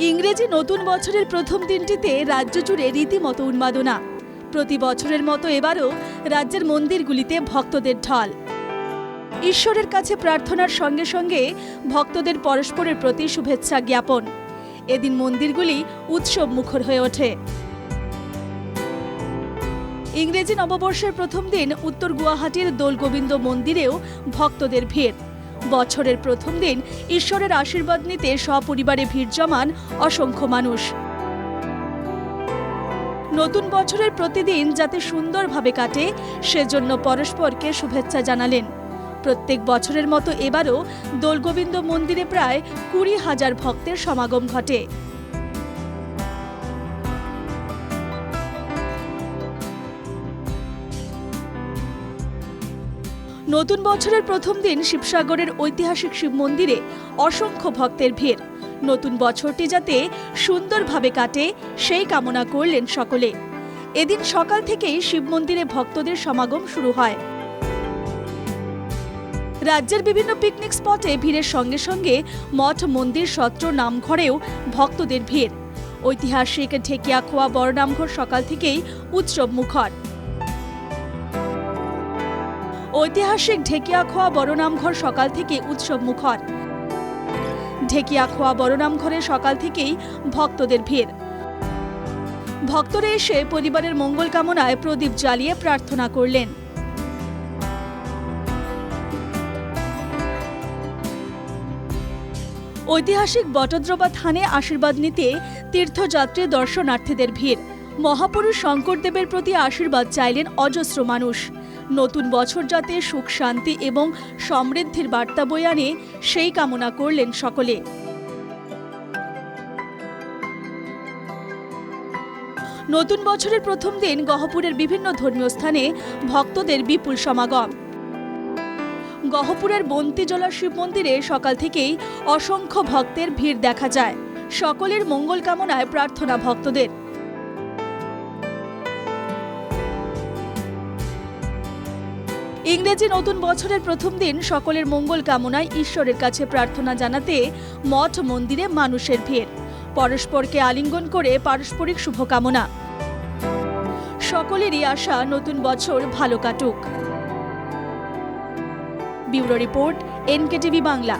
ইংরেজি নতুন বছরের প্রথম দিনটিতে রাজ্য জুড়ে রীতিমতো উন্মাদনা। প্রতি বছরের মতো এবারও রাজ্যের মন্দিরগুলিতে ভক্তদের ঢল। ঈশ্বরের কাছে প্রার্থনার সঙ্গে সঙ্গে ভক্তদের পরস্পরের প্রতি শুভেচ্ছা জ্ঞাপন। এদিন মন্দিরগুলি উৎসব মুখর হয়ে ওঠে। ইংরেজি নববর্ষের প্রথম দিন উত্তর গুয়াহাটির দোলগোবিন্দ মন্দিরেও ভক্তদের ভিড়। বছরের প্রথম দিন ঈশ্বরের আশীর্বাদ নিতে সপরিবারে ভিড় জমান অসংখ্য মানুষ। নতুন বছরের প্রতিদিন যাতে সুন্দরভাবে কাটে, সেজন্য পরস্পরকে শুভেচ্ছা জানালেন। প্রত্যেক বছরের মতো এবারও দোলগোবিন্দ মন্দিরে প্রায় কুড়ি হাজার ভক্তের সমাগম ঘটে। নতুন বছরের প্রথম দিন শিবসাগরের ঐতিহাসিক শিব মন্দিরে অসংখ্য ভক্তের ভিড়। নতুন বছরটি যাতে সুন্দরভাবে কাটে, সেই কামনা করলেন সকলে। এদিন সকাল থেকেই শিব মন্দিরে ভক্তদের সমাগম শুরু হয়। রাজ্যের বিভিন্ন পিকনিক স্পটে ভিড়ের সঙ্গে সঙ্গে মঠ, মন্দির, সত্র, নামঘরেও ভক্তদের ভিড়। ঐতিহাসিক ঢেকিয়াখোয়া বড়নামঘর সকাল থেকেই উৎসব মুখর। ঐতিহাসিক ঢেকিয়াখোয়া বড়নামঘর সকাল থেকে উৎসব মুখর ঢেকিয়াখোয়া বড়নামঘরে সকাল থেকেই ভক্তদের ভিড়। ভক্তরা এসে পরিবারের মঙ্গল কামনায় প্রদীপ জ্বালিয়ে প্রার্থনা করলেন। ঐতিহাসিক বটদ্রবা থানে আশীর্বাদ নিতে তীর্থযাত্রী দর্শনার্থীদের ভিড়। মহাপুরুষ শঙ্করদেবের প্রতি আশীর্বাদ চাইলেন অজস্র মানুষ। নতুন বছর যাতে সুখ, শান্তি এবং সমৃদ্ধির বার্তা বয়ে আনে, সেই কামনা করলেন সকলে। নতুন বছরের প্রথম দিন গহপুরের বিভিন্ন ধর্মীয় স্থানে ভক্তদের বিপুল সমাগম। গহপুরের বন্তিজলা শিব মন্দিরে সকাল থেকেই অসংখ্য ভক্তের ভিড় দেখা যায়। সকলের মঙ্গল কামনায় প্রার্থনা ভক্তদের। ইংরেজি নতুন বছরের প্রথম দিন সকলের মঙ্গল কামনায় ঈশ্বরের কাছে প্রার্থনা জানাতে মঠ মন্দিরে মানুষের ভিড়। পরস্পরকে আলিঙ্গন করে পারস্পরিক শুভকামনা। সকলেরই আশা নতুন বছর ভালো কাটুক। Bureau report, NKTV Bangla.